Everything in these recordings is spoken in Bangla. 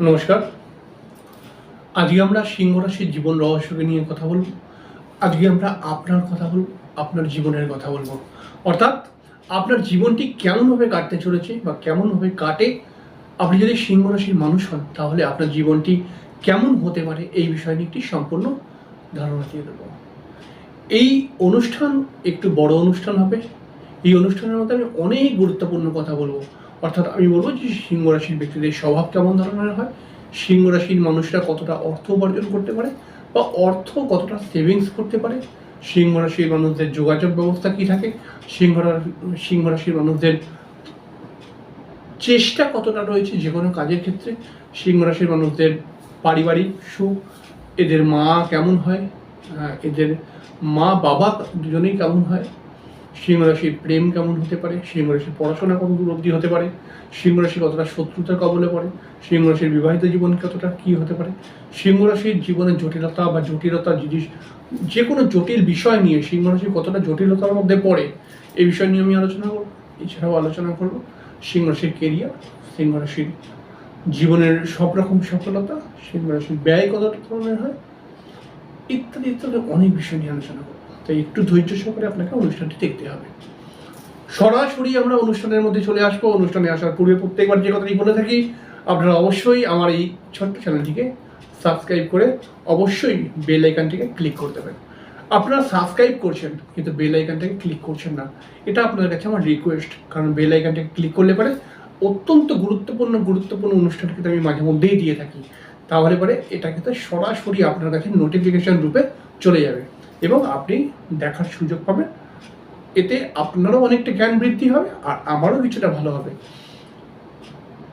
নমস্কার। আজকে আমরা সিংহ রাশির জীবন রহস্যকে নিয়ে কথা বলব। আজকে আমরা আপনার কথা বলব, আপনার জীবনের কথা বলব। অর্থাৎ আপনার জীবনটি কেমনভাবে কাটতে চলেছে বা কেমনভাবে কাটে? আপনি যদি সিংহ রাশির মানুষ হন, তাহলে আপনার জীবনটি কেমন হতে পারে? এই বিষয়ে নিয়ে একটি সম্পূর্ণ ধারণা দিয়ে দেবো। এই অনুষ্ঠান একটু বড় অনুষ্ঠান হবে। এই অনুষ্ঠানের মধ্যে আমি অনেক গুরুত্বপূর্ণ কথা বলব। অর্থাৎ আমি বলব যে সিংহ রাশির ব্যক্তিদের স্বভাব কেমন ধরনের হয়? সিংহ রাশির মানুষরা কতটা অর্থ উপার্জন করতে পারে বা অর্থ কতটা সেভিংস করতে পারে? সিংহ রাশির মানুষদের যোগাযোগ ব্যবস্থা কি থাকে? সিংহ সিংহ রাশির মানুষদের চেষ্টা কতটা রয়েছে যে কোনো কাজের ক্ষেত্রে? সিংহ রাশির মানুষদের পারিবারিক সুখ, এদের মা কেমন হয়? এদের মা বাবা দুজনেই কেমন হয়? সিংহ রাশির প্রেম কেমন হতে পারে? সিংহ রাশির পড়াশোনা দূর অবধি হতে পারে? সিংহ রাশি কতটা শত্রুতার কবলে পড়ে? সিংহ রাশির বিবাহিত জীবন কতটা কি হতে পারে? সিংহ রাশির জীবনের জটিলতা বা জটিলতা জিনিস যে কোনো জটিল বিষয় নিয়ে সিংহ রাশি কতটা জটিলতার মধ্যে পড়ে এই বিষয় নিয়ে আমি আলোচনা করব। এছাড়াও আলোচনা করব। সিংহ রাশির কেরিয়ার সিংহ রাশির জীবনের সব রকম সফলতা সিংহ রাশির ব্যয় কতটা ধরনের হয়, ইত্যাদি ইত্যাদি অনেক বিষয় নিয়ে আলোচনা করব। তাই একটু ধৈর্য সহকারে আপনাকে অনুষ্ঠানটি দেখতে হবে। সরাসরি আমরা অনুষ্ঠানের মধ্যে চলে আসব। অনুষ্ঠানে আসার পূর্বে প্রত্যেকবার যে কথাটি বলে থাকি, আপনারা অবশ্যই আমার এই ছোট্ট চ্যানেলটিকে সাবস্ক্রাইব করে অবশ্যই বেল আইকনটিকে ক্লিক করে দেবেন। আপনারা সাবস্ক্রাইব করছেন, কিন্তু বেল আইকনটাকে ক্লিক করছেন না। এটা আপনাদের কাছে আমার রিকোয়েস্ট কারণ বেল আইকনটাকে ক্লিক করলে পরে অত্যন্ত গুরুত্বপূর্ণ গুরুত্বপূর্ণ অনুষ্ঠান কিন্তু আমি মাঝে মধ্যেই দিয়ে থাকি। তাহলে পরে এটা কিন্তু সরাসরি আপনার কাছে নোটিফিকেশন রূপে চলে যাবে। এবং আপনি দেখার সুযোগ পাবেন। এতে আপনারও অনেকটা জ্ঞান বৃদ্ধি হবে আর আমারও কিছুটা ভালো হবে।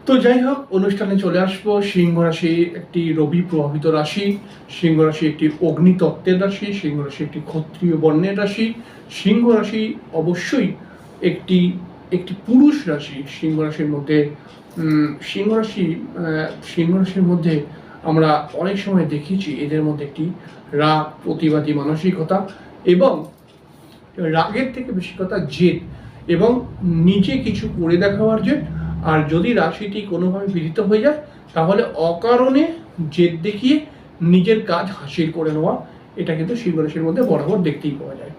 তো যাই হোক, অনুষ্ঠানে চলে আসব। সিংহ রাশি একটি রবি প্রভাবিত রাশি, সিংহ রাশি একটি অগ্নিতত্ত্বের রাশি, সিংহ রাশি একটি ক্ষত্রিয় বর্ণের রাশি, সিংহ রাশি অবশ্যই একটি একটি পুরুষ রাশি। সিংহ রাশির মধ্যে সিংহ রাশি সিংহ রাশির মধ্যে আমরা অনেক সময় দেখেছি এদের মধ্যে একটি রাগ, প্রতিবাদী মানসিকতা এবং রাগের থেকে বেশি কথা জেদ এবং নিজে কিছু করে দেখাবার জেদ। আর যদি রাশিটি কোনোভাবে বিদিত হয়ে যায়, তাহলে অকারণে জেদ দেখিয়ে নিজের কাজ হাসিল করে নেওয়া। এটা কিন্তু সিংহ রাশির মধ্যে বরাবর দেখতেই পাওয়া যায়।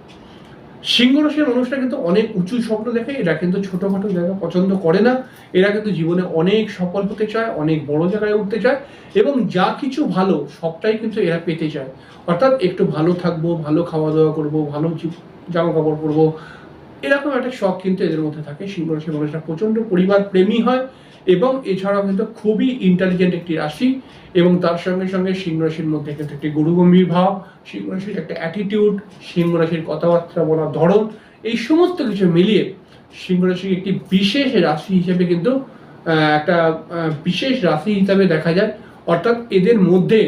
সিংহ রাশির মানুষরা কিন্তু অনেক উঁচু স্বপ্ন দেখে, এরা কিন্তু ছোটখাটো জায়গা পছন্দ করে না। এরা কিন্তু জীবনে অনেক সফল হতে চায়, অনেক বড় জায়গায় উঠতে চায় এবং যা কিছু ভালো, সবটাই কিন্তু এরা পেতে চায়। অর্থাৎ একটু ভালো থাকব, ভালো খাওয়া দাওয়া করব, ভালো জামা কাপড় পরবো, এরকম একটা শখ কিন্তু এদের মধ্যে থাকে। সিংহ রাশির মানুষরা প্রচণ্ড পরিবার প্রেমী হয়। এবং এছাড়াও কিন্তু খুবই ইন্টেলিজেন্ট একটি রাশি এবং তার সঙ্গে সঙ্গে সিংহ রাশির মধ্যে কিন্তু একটি গুরুগম্ভীর ভাব, সিংহ রাশির একটা অ্যাটিটিউড সিংহ রাশির কথাবার্তা বলার ধরন, এই সমস্ত কিছু মিলিয়ে সিংহ একটি বিশেষ রাশি হিসেবে কিন্তু একটা বিশেষ রাশি হিসাবে দেখা যায়। অর্থাৎ এদের মধ্যে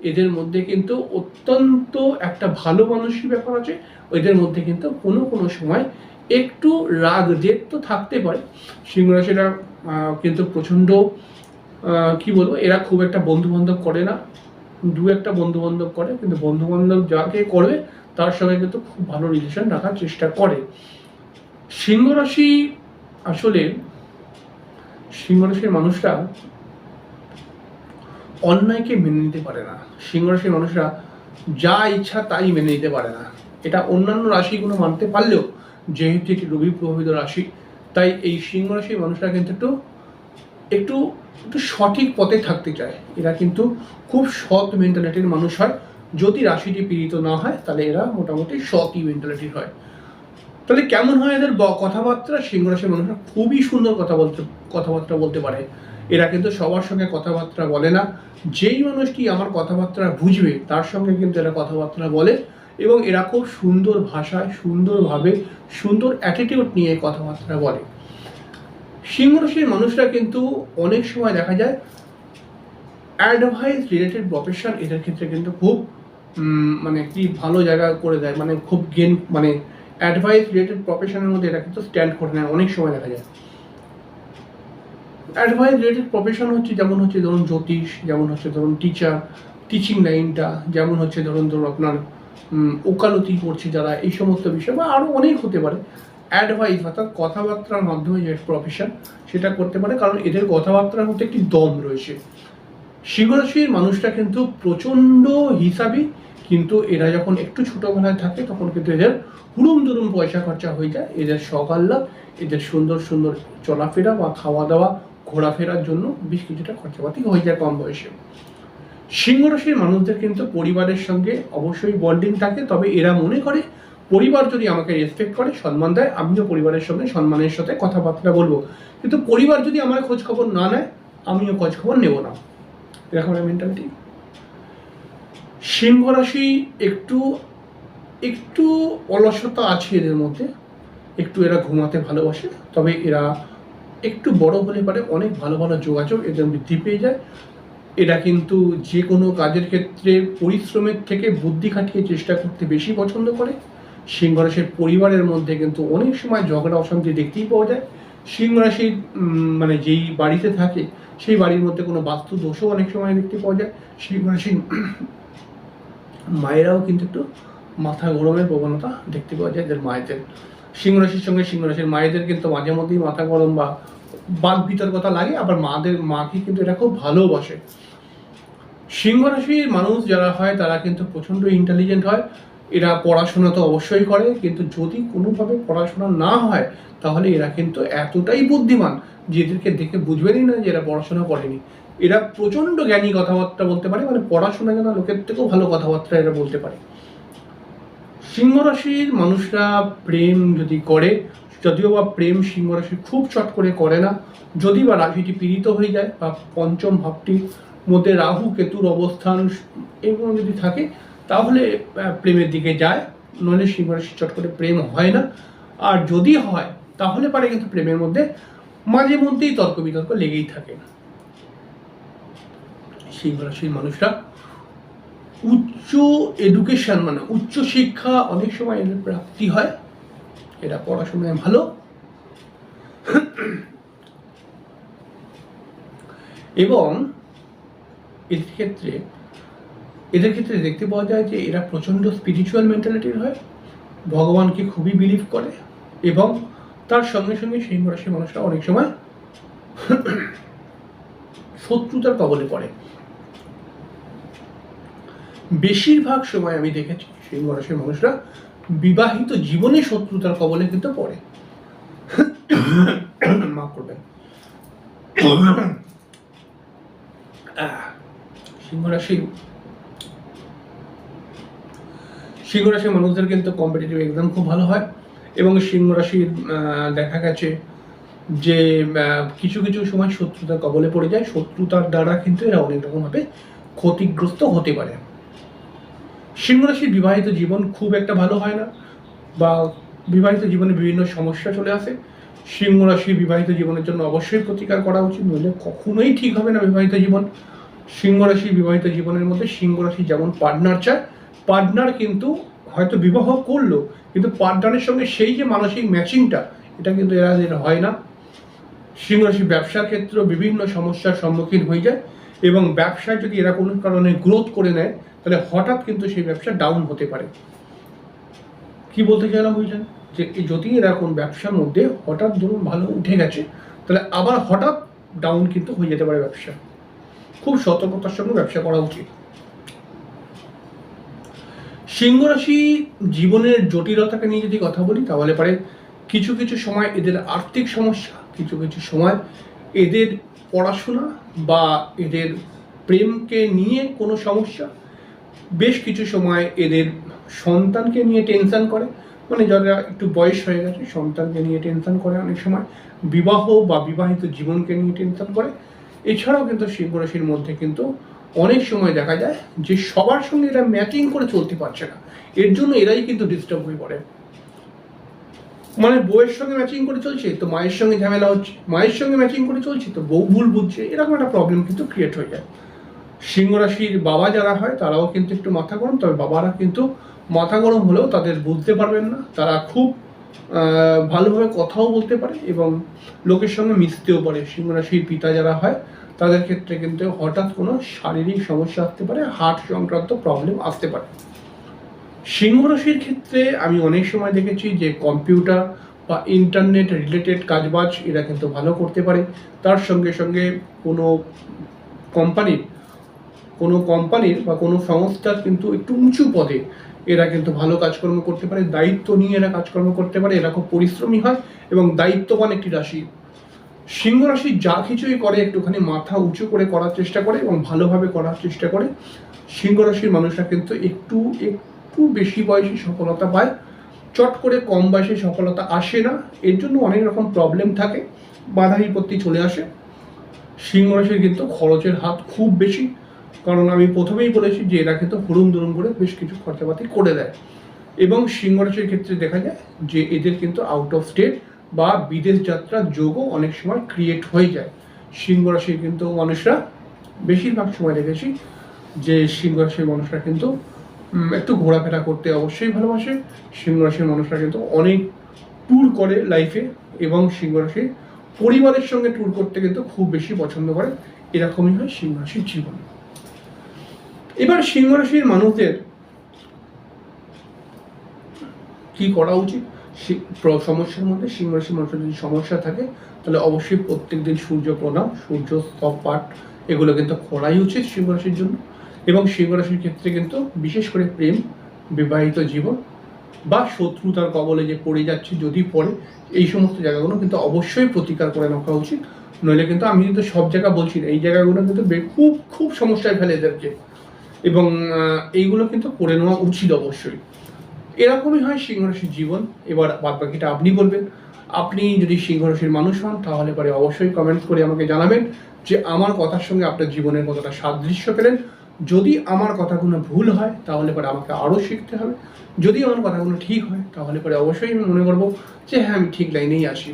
এদের মধ্যে কিন্তু অত্যন্ত একটা ভালো মানসিক ব্যাপার আছে। এদের মধ্যে কিন্তু কোনো কোনো সময় একটু রাগ জেদ তো থাকতে পারে। সিংহ রাশিরা কিন্তু প্রচণ্ড কি বলব, এরা খুব একটা বন্ধু বান্ধব করে না। দু একটা বন্ধু বান্ধব করে, কিন্তু বন্ধু বান্ধব যাকে করবে, তার সঙ্গে কিন্তু খুব ভালো রিলেশন রাখার চেষ্টা করে। সিংহ রাশি আসলে সিংহ রাশির মানুষরা অন্যায়কে মেনে নিতে পারে না। সিংহ রাশির মানুষরা যা ইচ্ছা তাই মেনে নিতে পারে না। এটা অন্যান্য রাশিগুলো মানতে পারলেও যেহেতু একটি রবি প্রভাবিত রাশি। তাই এই সিংহ রাশির মানুষরা কিন্তু একটু একটু একটু সঠিক পথে থাকতে চায়। এরা কিন্তু খুব সৎ মেন্টালিটির মানুষ হয়। যদি রাশিটি পীড়িত না হয়, তাহলে এরা মোটামুটি সৎই মেন্টালিটির হয়। তাহলে কেমন হয় এদের ব- কথাবার্তা? সিংহ রাশির মানুষরা খুবই সুন্দর কথা বলতে, কথাবার্তা বলতে পারে। এরা কিন্তু সবার সঙ্গে কথাবার্তা বলে না। যেই মানুষটি আমার কথাবার্তা বুঝবে, তার সঙ্গে কিন্তু এরা কথাবার্তা বলে। এবং এরা খুব সুন্দর ভাষায়, সুন্দরভাবে সুন্দর অ্যাটিটিউড নিয়ে কথাবার্তা বলে। সিংহ রাশির মানুষরা কিন্তু অনেক সময় দেখা যায় অ্যাডভাইস রিলেটেড প্রফেশন এদের ক্ষেত্রে কিন্তু খুব মানে কি ভালো জায়গা করে দেয় মানে খুব গেন মানে অ্যাডভাইস রিলেটেড প্রফেশনের মধ্যে এরা কিন্তু স্ট্যান্ড করে নেয় অনেক সময় দেখা যায়। অ্যাডভাইস রিলেটেড প্রফেশন হচ্ছে যেমন হচ্ছে ধরুন জ্যোতিষ, যেমন হচ্ছে ধরুন টিচার টিচিং লাইনটা যেমন হচ্ছে ধরুন ধরুন আপনার ওকালতি করছে যারা এই সমস্ত বিষয়, বা আরও অনেক হতে পারে। অ্যাডভাইস অর্থাৎ কথাবার্তার মাধ্যমে যে প্রফেশন সেটা করতে পারে, কারণ এদের কথাবার্তার মধ্যে একটি দম রয়েছে। সিংহরাশির মানুষটা কিন্তু প্রচণ্ড হিসাবই কিন্তু এরা যখন একটু ছোটোবেলায় থাকে, তখন কিন্তু এদের হুড়ুম দুরুম পয়সা খরচা হয়ে যায়। এদের সকাল এদের সুন্দর সুন্দর চলাফেরা বা খাওয়া দাওয়া, ঘোরাফেরার জন্য বেশ কিছুটা খরচাপাতি হয়ে যায় কম বয়সে। সিংহ রাশির মানুষদের কিন্তু পরিবারের সঙ্গে অবশ্যই বন্ডিং থাকে, তবে এরা মনে করে, পরিবার যদি আমাকে রেসপেক্ট করে, সম্মান দেয়, আমিও পরিবারের সঙ্গে সম্মানের সাথে কথাবার্তা বলব। কিন্তু পরিবার যদি আমার খোঁজ খবর না নেয়, আমিও খোঁজ খবর নেব না। এরকম মেন্টালিটি সিংহ রাশি একটু একটু অলসতা আছে এদের মধ্যে, একটু এরা ঘুমাতে ভালোবাসে, তবে এরা একটু বড় হলে পারে অনেক ভালো ভালো যোগাযোগ এদের বৃদ্ধি পেয়ে যায়। এরা কিন্তু যে কোনো কাজের ক্ষেত্রে পরিশ্রমের থেকে বুদ্ধি খাটিয়ে চেষ্টা করতে বেশি পছন্দ করে। সিংহ রাশির পরিবারের মধ্যে কিন্তু অনেক সময় ঝগড়া, অশান্তি দেখতেই পাওয়া যায়। সিংহ রাশির মানে যেই বাড়িতে থাকে, সেই বাড়ির মধ্যে কোনো বাস্তু দোষও অনেক সময় দেখতে পাওয়া যায়। সিংহ রাশির মায়েরাও কিন্তু একটু মাথা গরমের প্রবণতা দেখতে পাওয়া যায় এদের মায়েদের। সিংহ রাশির সঙ্গে সিংহ রাশির মায়েদের কিন্তু মাঝে মধ্যেই মাথা গরম বা বাদ বিতর্কতা লাগে, আবার মাদের, মাকে কিন্তু এটা খুব ভালোবাসে। সিংহ রাশির মানুষ যারা হয়, তারা কিন্তু প্রচণ্ড ইন্টেলিজেন্ট হয়। এরা পড়াশোনা তো অবশ্যই করে, কিন্তু যদি কোনোভাবে পড়াশোনা না হয়, তাহলে এরা কিন্তু এতটাই বুদ্ধিমান যে এদেরকে দেখে বুঝবেনই না যে এরা পড়াশোনা করেনি। এরা প্রচণ্ড জ্ঞানী কথাবার্তা বলতে পারে মানে পড়াশোনা জানা লোকের থেকেও ভালো কথাবার্তা এরা বলতে পারে। সিংহ রাশির মানুষরা প্রেম যদি করে যদিও বা প্রেম সিংহ রাশি খুব চট করে করে না, যদি বা রাশিটি পীড়িত হয়ে যায় বা পঞ্চম ভাবটির মধ্যে রাহু কেতুর অবস্থান এগুলো যদি থাকে, তাহলে প্রেমের দিকে যায়, নইলে সিংহ রাশি চট করে প্রেম হয় না। আর যদি হয়, তাহলে পারে কিন্তু প্রেমের মধ্যে মাঝে মধ্যেই তর্ক বিতর্ক লেগেই থাকে। সিংহ রাশির মানুষরা উচ্চ এডুকেশন মানে উচ্চ শিক্ষা অনেক সময় এদের প্রাপ্তি হয়। এরা পড়াশোনায় ভালো। এবং এদের ক্ষেত্রে এদের ক্ষেত্রে দেখতে পাওয়া যায় যে এরা প্রচণ্ড স্পিরিচুয়াল মেন্টালিটির হয়। ভগবানকে খুবই বিলিভ করে এবং তার সঙ্গে সঙ্গে সেই রাশির মানুষরা অনেক সময় শত্রুতার কবলে পড়ে। বেশিরভাগ সময় আমি দেখেছি সেই রাশির মানুষরা বিবাহিত জীবনে শত্রুতার কবলে কিন্তু পড়ে। সিংহ রাশি। সিংহ রাশির মানুষদের কিন্তু কম্পিটিটিভ এক্সাম খুব ভালো হয় এবং সিংহ রাশির দেখা গেছে যে কিছু কিছু সময় শত্রুতার কবলে পড়ে যায়। শত্রুতার দ্বারা কিন্তু এরা অনেক রকমভাবে ক্ষতিগ্রস্ত হতে পারে। সিংহ রাশির বিবাহিত জীবন খুব একটা ভালো হয় না, বা বিবাহিত জীবনে বিভিন্ন সমস্যা চলে আসে। সিংহ রাশির বিবাহিত জীবনের জন্য অবশ্যই প্রতিকার করা উচিত, নইলে কখনোই ঠিক হবে না বিবাহিত জীবন। সিংহ রাশির বিবাহিত জীবনের মধ্যে সিংহ রাশি যেমন পার্টনার চায় পার্টনার কিন্তু হয়তো বিবাহ করল, কিন্তু পার্টনারের সঙ্গে সেই যে মানসিক ম্যাচিংটা এটা কিন্তু এরা হয় না। সিংহ রাশি ব্যবসার ক্ষেত্রেও বিভিন্ন সমস্যার সম্মুখীন হয়ে যায়, এবং ব্যবসায় যদি এরা কোনো কারণে গ্রোথ করে নেয় তাহলে হঠাৎ কিন্তু সেই ব্যবসা ডাউন হতে পারে। কি বলতে চাইলাম বুঝলেন? যে যদি এরা কোন ব্যবসার মধ্যে হঠাৎ ধরুন ভালো উঠে গেছে, তাহলে আবার হঠাৎ ডাউন কিন্তু হয়ে যেতে পারে ব্যবসা। খুব সতর্কতার সঙ্গে ব্যবসা করা উচিত। সিংহ রাশি জীবনের জটিলতাকে নিয়ে যদি কথা বলি, তাহলে পারে কিছু কিছু সময় এদের আর্থিক সমস্যা, কিছু কিছু সময় এদের পড়াশোনা বা এদের প্রেমকে নিয়ে কোনো সমস্যা বেশ কিছু সময় এদের সন্তানকে নিয়ে টেনশন করে। মানে যারা একটু বয়স হয়ে গেছে, সন্তানকে নিয়ে টেনশন করে অনেক সময়। বিবাহ বা বিবাহিত জীবনকে নিয়ে টেনশন করে। এছাড়াও কিন্তু সিংহ রাশির মধ্যে কিন্তু অনেক সময় দেখা যায় যে সবার সঙ্গে এরা ম্যাচিং করে চলতে পারছে না। এর জন্য এরাই কিন্তু ডিস্টার্ব হয়ে পড়ে। মানে বউয়ের সঙ্গে ম্যাচিং করে চলছে, তো মায়ের সঙ্গে ঝামেলা হচ্ছে। মায়ের সঙ্গে ম্যাচিং করে চলছে, তো বউ ভুল বুঝছে, এরকম একটা প্রবলেম কিন্তু ক্রিয়েট হয়ে যায়। সিংহ রাশির বাবা যারা হয়, তারাও কিন্তু একটু মাথা গরম, তবে বাবারা কিন্তু মাথা গরম হলেও তাদের বুঝতে পারবেন না। তারা খুব ভালোভাবে কথাও বলতে পারে এবং লোকের সঙ্গে মিশতেও পারে। সিংহ রাশির পিতা যারা হয়, তাদের ক্ষেত্রে কিন্তু হঠাৎ কোনো শারীরিক সমস্যা আসতে পারে, হার্ট সংক্রান্ত প্রবলেম আসতে পারে। সিংহ রাশির ক্ষেত্রে আমি অনেক সময় দেখেছি যে কম্পিউটার বা ইন্টারনেট রিলেটেড কাজবাজ এরা কিন্তু ভালো করতে পারে। তার সঙ্গে সঙ্গে কোনো কোম্পানির কোনো কোম্পানির বা কোনো সংস্থার কিন্তু একটু উঁচু পদে এরা কিন্তু ভালো কাজকর্ম করতে পারে, দায়িত্ব নিয়ে এরা কাজকর্ম করতে পারে, এরা খুব পরিশ্রমী হয় এবং দায়িত্ববান একটি রাশি। সিংহ রাশি যা কিছুই করে একটুখানি মাথা উঁচু করে করার চেষ্টা করে এবং ভালোভাবে করার চেষ্টা করে, সিংহ রাশির মানুষরা কিন্তু একটু একটু বেশি বয়সে সফলতা পায়। চট করে কম বয়সে সফলতা আসে না, এর জন্য অনেক রকম প্রবলেম থাকে, বাধা বিপত্তি চলে আসে। সিংহ রাশির কিন্তু খরচের হাত খুব বেশি কারণ আমি প্রথমেই বলেছি যে এরা কিন্তু হুড়ুম দুরুম করে বেশ কিছু খরচাপাতি করে দেয়। এবং সিংহ রাশির ক্ষেত্রে দেখা যায় যে এদের কিন্তু আউট অফ স্টেট বা বিদেশ যাত্রার যোগও অনেক সময় ক্রিয়েট হয়ে যায়। সিংহ রাশির কিন্তু মানুষরা বেশিরভাগ সময় দেখেছি যে সিংহ রাশির মানুষরা কিন্তু একটু ঘোরাফেরা করতে অবশ্যই ভালোবাসে। সিংহ রাশির মানুষরা কিন্তু অনেক ট্যুর করে লাইফে এবং সিংহ রাশি পরিবারের সঙ্গে ট্যুর করতে কিন্তু খুব বেশি পছন্দ করে। এরকমই হয় সিংহ রাশির জীবন। এবার সিংহ রাশির মানুষদের কি করা উচিত? সমস্যার মধ্যে সিংহ রাশির মানুষের যদি সমস্যা থাকে, তাহলে অবশ্যই প্রত্যেক দিন সূর্য প্রণাম, সূর্য স্তব পাঠ, এগুলো কিন্তু করাই উচিত সিংহ রাশির জন্য। এবং সিংহ রাশির ক্ষেত্রে কিন্তু বিশেষ করে প্রেম, বিবাহিত জীবন বা শত্রুতার কবলে যে পড়ে যাচ্ছে, যদি পড়ে, এই সমস্ত জায়গাগুলো কিন্তু অবশ্যই প্রতিকার করে রাখা উচিত। নইলে কিন্তু আমি কিন্তু সব জায়গা বলছি না, এই জায়গাগুলো কিন্তু খুব খুব সমস্যায় ফেলে এদেরকে এবং এইগুলো কিন্তু করে নেওয়া উচিত অবশ্যই। এরকমই হয় সিংহ রাশির জীবন। এবার বাদ বাকিটা আপনি বলবেন। আপনি যদি সিংহ রাশির মানুষ হন, তাহলে পরে অবশ্যই কমেন্ট করে আমাকে জানাবেন যে আমার কথার সঙ্গে আপনার জীবনের কতটা সাদৃশ্য পেলেন। যদি আমার কথাগুলো ভুল হয়, তাহলে পরে আমাকে আরও শিখতে হবে। যদি আমার কথাগুলো ঠিক হয়, তাহলে পরে অবশ্যই আমি মনে করব যে হ্যাঁ আমি ঠিক লাইনেই আসি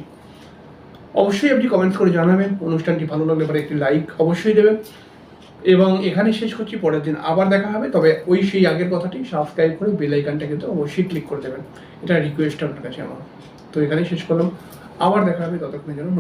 অবশ্যই আপনি কমেন্ট করে জানাবেন। অনুষ্ঠানটি ভালো লাগলে পরে একটি লাইক অবশ্যই দেবেন। এবং এখানে শেষ করছি, পরের দিন আবার দেখা হবে, তবে ওই সেই আগের কথাটি সাবস্ক্রাইব করে বেল আইকনটা কিন্তু অবশ্যই ক্লিক করে দেবেন। এটা রিকোয়েস্ট আপনার কাছে আমার। তো এখানেই শেষ করলাম। আবার দেখা হবে, ততক্ষণের জন্য।